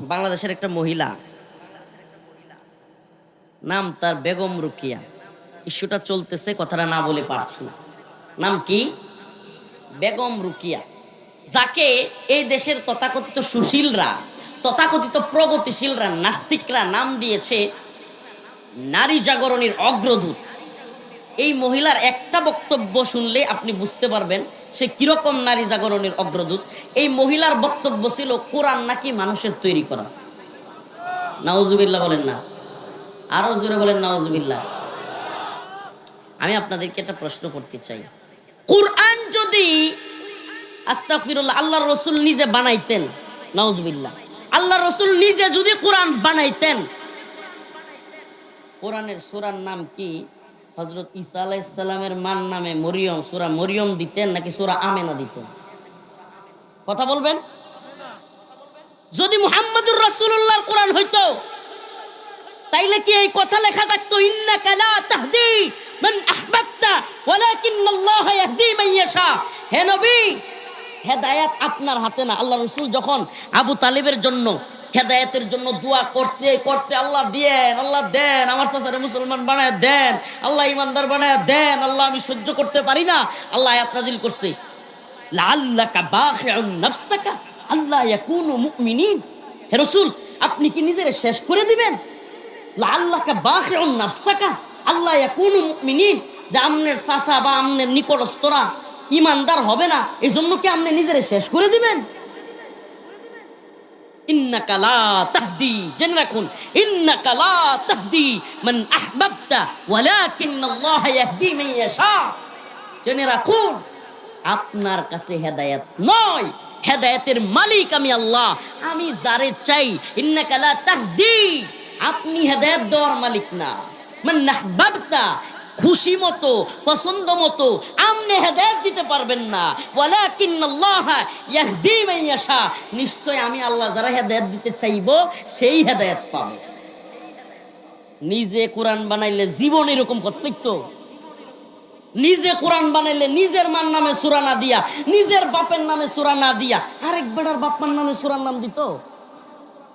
বাংলাদেশের একটা মহিলা। নাম তার বেগম রুকিয়া। ইস্যুটা চলতেছে, কথাটা না বলে পারছি। নাম কি? বেগম রুকিয়া। যাকে এই দেশের তথাকথিত সুশীলরা, তথাকথিত প্রগতিশীলরা, নাস্তিকরা নাম দিয়েছে নারী জাগরণের অগ্রদূত। এই মহিলার একটা বক্তব্য শুনলে আপনি বুঝতে পারবেন সে কীরকম নারী জাগরণের অগ্রদূত। এই মহিলার বক্তব্য ছিল কোরআন নাকি মানুষের তৈরি করা। নাউজুবিল্লাহ বলেন না। আরও জোরে বলেন নাউজুবিল্লাহ। আমি আপনাদেরকে একটা প্রশ্ন করতে চাই। কোরআন যদি আস্তাগফিরুল্লাহ আল্লাহ রসুল নিজে বানাইতেন, নাউজুবিল্লাহ। আল্লাহ রসুল নিজে যদি কোরআন বানাইতেন, কোরআনের সুরার নাম কি? হজরত ঈসা আলাইসাল্লামের মান নামে মরিয়ম, সুরা মরিয়ম দিতেন নাকি সুরা আমেনা দিতেন? কথা বলবেন? যদি মুহাম্মদুর রাসূলুল্লাহর কোরআন হইতো, তাইলে কি এই কথা লেখা থাকতো, ইন্নাকা লা তাহদি মান আহবাবতা, ওয়ালাকিন্নাল্লাহ ইয়াহদি মান ইয়াশা হে নবী, হেদায়েত আপনার হাতে না। আল্লাহ রসুল যখন আবু তালিবের জন্য হেদায়েতের জন্য দোয়া করতে করতে আল্লাহ দেন আল্লাহ দেন, আমার সাসারে মুসলমান বানায় দেন, আল্লাহ ইমানদার বানায় দেন, আল্লাহ আমি সহ্য করতে পারি না, আল্লাহ আয়াত নাজিল করছে। লাআল্লাকা বাখিউন নাফসাকা আল্লাহ ইয়াকুনু মুমিনিন। হে রাসূল, আপনি কি নিজের শেষ করে দিবেন? লাআল্লাকা বাখিউন নাফসাকা আল্লাহ ইয়াকুনু মুমিনিন। যে আমনের সাসা বা আমনের নিকটস্থরা ইমানদার হবে না এই জন্য কি আপনি নিজের শেষ করে দিবেন? ইন্নাকা লা তাহদি জেনে রাখুন ইন্নাকা লা তাহদি মান আহবাবতা ওয়ালাকিন্নাল্লাহ ইয়াহদি মান ইয়াশা জেনে রাখুন আপনার কাছে হেদায়েত নয় হেদায়েতের মালিক আমি আল্লাহ আমি যারে চাই ইন্নাকা লা তাহদি আপনি হেদায়েত দেওয়ার মালিক না মান আহবাবতা খুশি মতো, পছন্দ মতো, আমনে হেদায়ত দিতে পারবেন না। ওয়ালাকিন্নাল্লাহ ইয়াহদি মান ইয়াশা। নিশ্চয় আমি আল্লাহ যারা হেদায়েত দিতে চাইব, সেই হেদায়েত পাবে। নিজে কোরআন বানাইলে জীবন এরকম কথা লিখতো নিজে কোরআন বানাইলে নিজের মার নামে সুরা না দিয়া, নিজের বাপের নামে সুরা না দিয়া, আরেক বেটার বাপার নামে সুরার নাম দিত।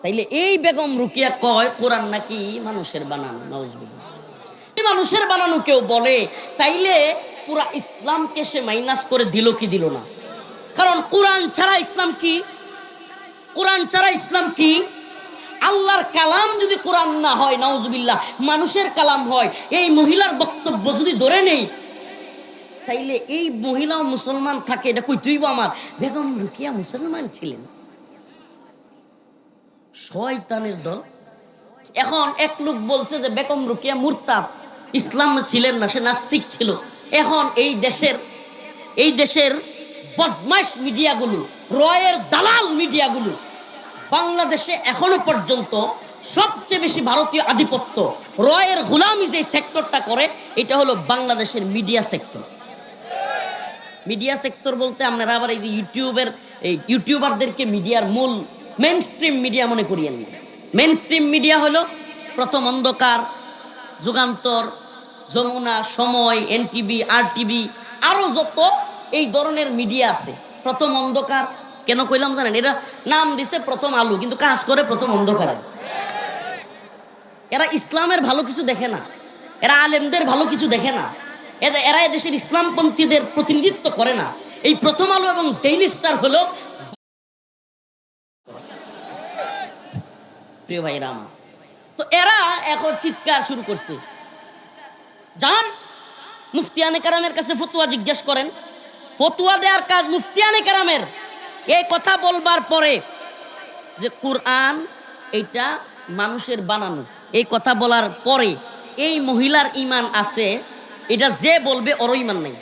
তাইলে এই বেগম রুকিয়া কয়, কোরআন নাকি মানুষের বানান নজবিল্লাহ এই মানুষের বানানো কেউ বলে, তাইলে পুরা ইসলামকে সে মাইনাস করে দিল কি দিল না? কারণ কোরআন ছাড়া ইসলাম কি? কোরআন ছাড়া ইসলাম কি? আল্লাহর কালাম যদি কোরআন না হয়, নাউজুবিল্লাহ, মানুষের কালাম হয়, এই মহিলার বক্তব্য যদি ধরে নেই, তাইলে এই মহিলাও মুসলমান থাকে, এটা কই তুইব আমার? বেগম রুকিয়া মুসলমান ছিলেন। শয়তানের দল। এখন এক লোক বলছে যে, বেগম রুকিয়া মুরতাদ। ইসলাম ছিলেন না, সে নাস্তিক ছিল। এখন এই দেশের এই দেশের বদমাইশ মিডিয়াগুলো, রয়ের দালাল মিডিয়াগুলো, বাংলাদেশে এখনও পর্যন্ত সবচেয়ে বেশি ভারতীয় আধিপত্য, রয়ের গোলামি যে সেক্টরটা করে, এটা হলো বাংলাদেশের মিডিয়া সেক্টর। মিডিয়া সেক্টর বলতে আপনারা আবার এই যে ইউটিউবের, এই ইউটিউবারদেরকে মিডিয়ার মূল মেন স্ট্রিম মিডিয়া মনে করিয়েন। না মেন স্ট্রিম মিডিয়া হলো প্রথম অন্ধকার, যুগান্তর যমুনা, সময় এনটিভি আর টিভি আরও যত এই ধরনের মিডিয়া আছে। প্রথম অন্ধকার, কেন কইলাম জানেন? এরা নাম দিছে প্রথম আলু, কিন্তু কাজ করে প্রথম অন্ধকারে। এরা ইসলামের ভালো কিছু দেখে না। এরা আলেমদের ভালো কিছু দেখে না। এরা এদেশের ইসলামপন্থীদের প্রতিনিধিত্ব করে না। এই প্রথম আলো এবং ডেইলি স্টার হলো প্রিয় ভাই রাম তো এরা এখন চিৎকার শুরু করছে। যান মুফতিয়ানে কারামের কাছে ফতুয়া জিজ্ঞেস করেন। ফতুয়া দেওয়ার কাজ মুফতিয়ানে কারামের। এই কথা বলবার পরে যে কোরআন এটা মানুষের বানানো। এই কথা বলার পরে এই মহিলার ইমান আছে, এটা যে বলবে ওর ইমান নাই।